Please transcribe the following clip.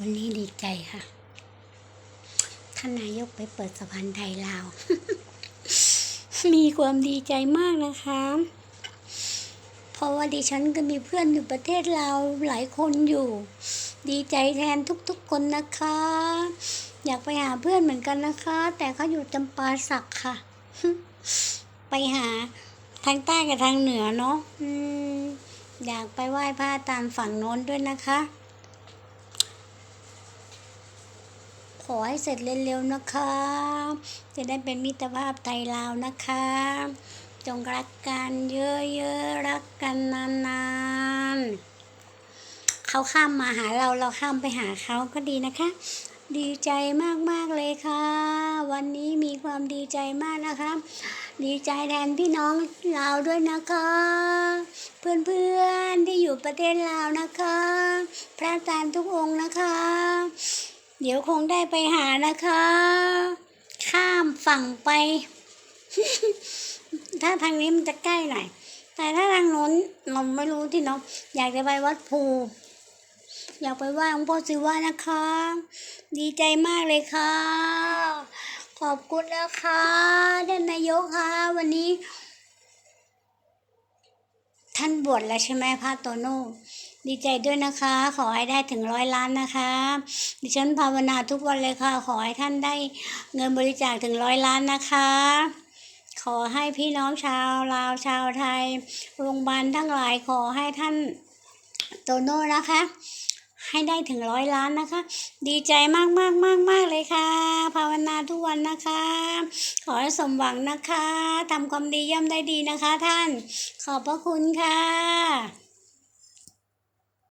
วันนี้ดีใจค่ะ ท่านนายกไปเปิดสะพานไทยลาว มีความดีใจมากนะคะ เพราะว่าดิฉันก็มีเพื่อนอยู่ประเทศลาวหลายคนอยู่ ดีใจแทนทุกๆคนนะคะ อยากไปหาเพื่อนเหมือนกันนะคะ แต่เขาอยู่จำปาสักค่ะ ไปหาทางใต้กับทางเหนือเนาะอืมอยากไปไหว้พระตามฝั่งโน้นด้วยนะคะ ขอให้เสร็จเร็วๆนะคะ จะได้เป็นมิตรภาพไทยลาวนะคะ จงรักกันเยอะๆ รักกันนานๆ เขาข้ามมาหาเราเราข้ามไปหาเขาก็ดีนะคะ ดีใจมากๆเลยค่ะ วันนี้มีความดีใจมากนะคะ ดีใจแทนพี่น้องลาวด้วยนะคะ เพื่อนๆที่อยู่ประเทศลาวนะคะ พระอาจารย์ทุกองค์นะคะ เดี๋ยวคงได้ไปหานะคะ ข้ามฝั่งไป ถ้าทางนี้มันจะใกล้หน่อย แต่ถ้าทางโน้นเราไม่รู้ที่เนาะอยากจะไปวัดภู อยากไปไหว้หลวงพ่อศิวะนะคะ ดีใจมากเลยค่ะ ขอบคุณนะคะท่านนายกค่ะวันนี้ ท่านบวชแล้วใช่ไหมพระโตโน่ดีใจด้วยนะคะ ขอให้ได้ถึงร้อยล้านนะคะ ดิฉันภาวนาทุกวันเลยค่ะ ขอให้ท่านได้เงินบริจาคถึงร้อยล้านนะคะ ขอให้พี่น้องชาวลาวชาวไทย โรงพยาบาลทั้งหลายขอให้ท่านโตโน่นะคะ ให้ได้ถึงร้อยล้านนะคะ ดีใจมากมากมากมาก วันนะคะ ขอให้สมหวังนะคะทำความดีย่อมได้ดีนะคะท่าน ขอบพระคุณค่ะ